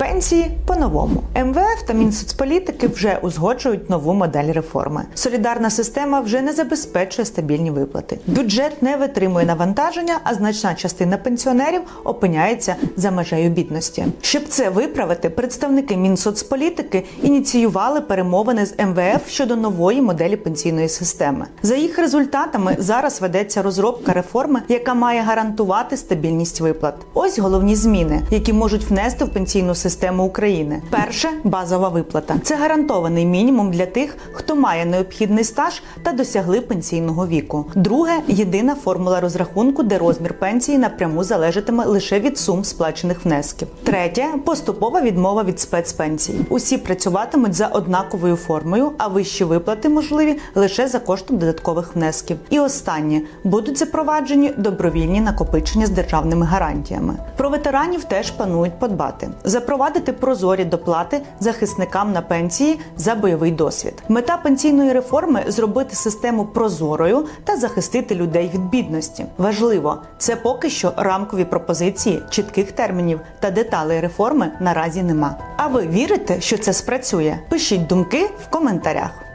Пенсії по-новому. МВФ та Мінсоцполітики вже узгоджують нову модель реформи. Солідарна система вже не забезпечує стабільні виплати. Бюджет не витримує навантаження, а значна частина пенсіонерів опиняється за межею бідності. Щоб це виправити, представники Мінсоцполітики ініціювали перемовини з МВФ щодо нової моделі пенсійної системи. За їх результатами зараз ведеться розробка реформи, яка має гарантувати стабільність виплат. Ось головні зміни, які можуть внести в пенсійну систему України. Перше базова виплата. Це гарантований мінімум для тих, хто має необхідний стаж та досягли пенсійного віку. Друге єдина формула розрахунку, де розмір пенсії напряму залежатиме лише від сум сплачених внесків. Третє поступова відмова від спецпенсій. Усі працюватимуть за однаковою формою, а вищі виплати можливі лише за коштом додаткових внесків. І останнє будуть запроваджені добровільні накопичення з державними гарантіями. Про ветеранів теж планують подбати, запровадити прозорі доплати захисникам на пенсії за бойовий досвід. Мета пенсійної реформи зробити систему прозорою та захистити людей від бідності. Важливо, це поки що рамкові пропозиції, чітких термінів та деталей реформи наразі нема. А ви вірите, що це спрацює? Пишіть думки в коментарях.